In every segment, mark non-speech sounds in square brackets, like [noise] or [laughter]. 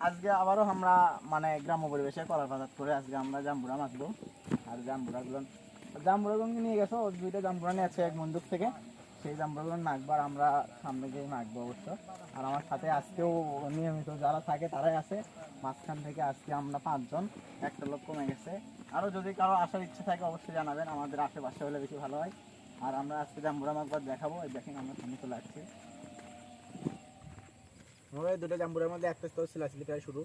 আজকে আবারও আমরা মানে গ্রাম্য পরিবেশে কলার বাজার করে আজকে আমরা জাম্বুরা মাখবো। আর জাম্বুরাগুলো জাম্বুরাগুলো নিয়ে গেছো দুইটা জাম্বুরা নিয়ে আছে এক বন্দুক থেকে। সেই জাম্বুরাগুলো আর আমরা সামনে গিয়ে মাখবো অবশ্য। আর আমার সাথে আজকেও নিয়মিত যারা থাকে তারাই আছে। মাঝখান থেকে আজকে আমরা পাঁচজন, একটা লোক কমে গেছে। আরও যদি কারও আসার ইচ্ছে থাকে অবশ্যই জানাবেন, আমাদের আশেপাশে হলে বেশি ভালো হয়। আর আমরা আজকে জাম্বুরা মাখবার দেখাবো, এই দেখেন আমরা সামনে চলে আসছি। ওই দুটো জাম্বুরের মধ্যে একটা তো সিলাসিলি প্রায় শুরু।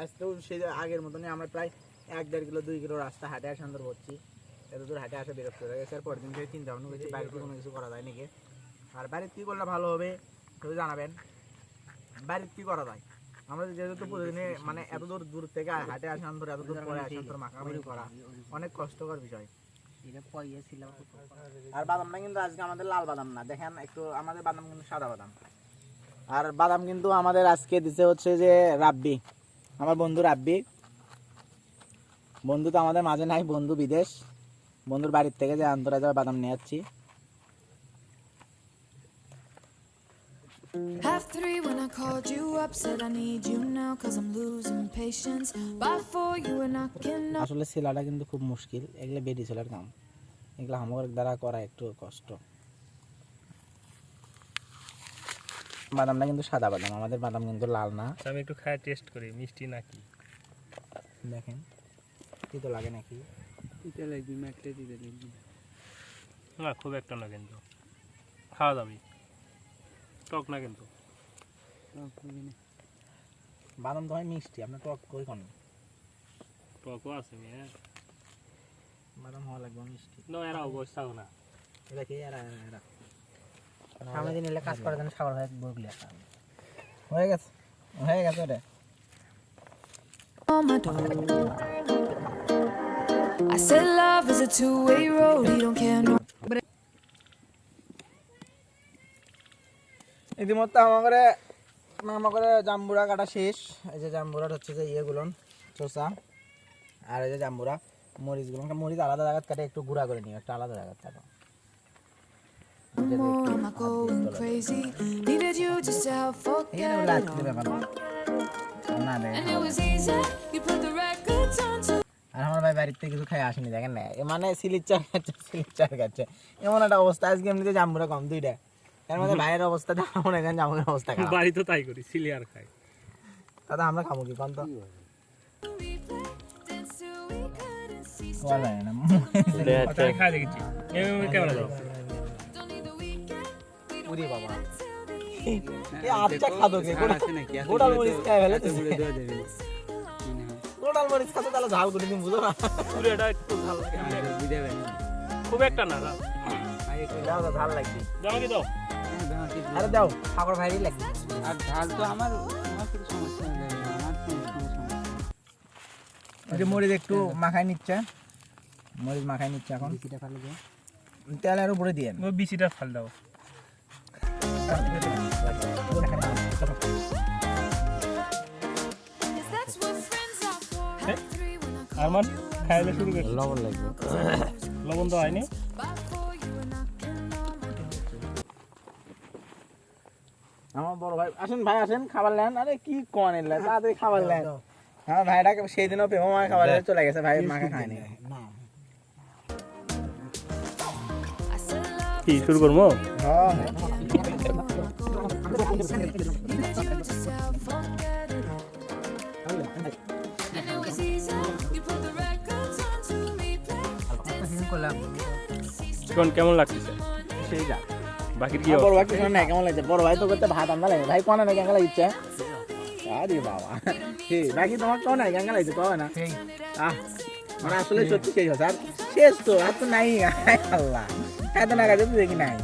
আজকেও সেই আগের মতনই আমরা প্রায় এক দেড় কিলো দুই কিলো রাস্তা হাঁটে আসা সুন্দর করছি এত দূর হাঁটে আসা বিরক্ত হয়ে গেছে আর পরের দিন থেকে চিন্তা ভাবনা করছি বাড়িতে কোনো কিছু করা যায় নাকি? আর বাড়িতে কী করলে ভালো হবে সেটা জানাবেন। বাড়িতে কী করা যায়? আমরা যেহেতু প্রতিদিনে মানে এত দূর দূর থেকে হাঁটে আসা ধরে এত দূর পরে আসা ধরে মাখামাখি করা অনেক কষ্টকর বিষয়। আর বাদামটা কিন্তু আজকে আমাদের লাল বাদাম না দেখেন একটু আমাদের বাদাম কিন্তু সাদা বাদাম। আর বাদাম কিন্তু আমাদের আজকে দিতে হচ্ছে যে রাব্বি। আমার বন্ধু রাব্বি। বন্ধু তো আমাদের মাঝে নাই বন্ধু বিদেশ। বন্ধুর বাড়ির থেকে যে আন্তরা যাওয়া বাদাম নিয়ে যাচ্ছি Half three when I called you up, said I need you now, cause I'm losing patience. By four, you were knocking on. আসলে সেলাটা কিন্তু খুব মুশকিল এগুলো বেডি সেলার কাম। এগুলো আমার দ্বারা করা একটু কষ্ট। বাদামটা কিন্তু সাদা বাদাম আমাদের বাদাম কিন্তু লাল না। আচ্ছা, আমি একটু খায় টেস্ট করি মিষ্টি নাকি? দেখেন কি তো লাগে নাকি? দিতে লাগবি ম্যাকটা দিতে লাগবি। না খুব একটা না কিন্তু। খাওয়া যাবে টক না কিন্তু। বাদাম তো হয় মিষ্টি আপনার টক কই কোন? টকও আছে মেয়ে। বাদাম হওয়া লাগবে মিষ্টি। না এরা অবস্থাও না। এটা কি? এরা এরা। সামনে দিন এলে কাজ করে দেন সাগর ভাই হয়ে গেছে হয়ে গেছে ওটা. I said love is a two-way road. He don't care no. ইতিমধ্যে আমাদের আমাদের জাম্বুরা কাটা শেষ এই যে জাম্বুরার হচ্ছে যে ইয়ে ইয়েগুলো চোষা আর এই যে জাম্বুরা মরিচ মরিচগুলো মরিচ আলাদা জায়গায় কাটে একটু গুঁড়া করে নিও একটা আলাদা জায়গায় কাটো No more am I going crazy. Needed you just to help এখানে forget it all. And it was easy. You put the records on to আর আমার ভাই বাড়িতে কিছু খাই আসেনি দেখেন না। মানে সিলির চার খাচ্ছে সিলির চার খাচ্ছে এমন একটা অবস্থা আজকে এমনিতে জাম্বুরা কম দুইটা। তার মধ্যে ভাইয়ের অবস্থা মনে করেন জাম্বুরের অবস্থা খারাপ। বাড়ি তো তাই করি সিলিয়ার খাই। দাদা আমরা খাব কি কম তো। replay. Dance till we [laughs] Don't বাবা এ আচ্ছা খাদো কে? গোটাল মরিচ তো- খাই ফেলে হয়। গোটাল মরিচ খাতে তাহলে ঝাল করে দিন বুঝো না পুরোটা একটু ঝাল লাগে। আর বুঝে খুব একটা না দাও দাও, ঝাল লাগবে। জামা কি দাও হ্যাঁ, আরে দাও সাগর ভাইরই লাগবে। আর ঝাল তো আমার আমার সমস্যা নেই আমার কোনো সমস্যা যে মরিচ একটু মাখাই নিচ্ছে। মরিচ মাখাই নিচ্ছে এখন। বেশিটা ফেলে দিয়ে তেল আরও ভরে দিয়ে বিচিটা ফাল দাও। Up, খাইলে শুরু করছি। লবণ লাগবে। লবণ তো হয়নি. আমার বড় ভাই আসেন ভাই আসেন খাবার নেন। আরে কি কোন এলে তাড়াতাড়ি খাবার নেন। আমার ভাইটা সেই দিনও পেমো মাখা খাবার চলে গেছে ভাই মাখা খায়নি। কি শুরু করব? হ্যাঁ। চিকন কেমন লাগতেছে সেই যা বাকির কি বড় ভাই কিছু না কেমন লাগছে? বড় ভাই তো করতে ভাত আমরা লাগে ভাই কোন না কেমন লাগছে? আরে বাবা। কি বাকি তোমার কোন না কেমন লাগছে? কবে না? আহ মানে আসলে সত্যি শেষ হচ্ছে আর শেষ তো আর তো নাই। আল্লাহ। এত না তো দেখি নাই।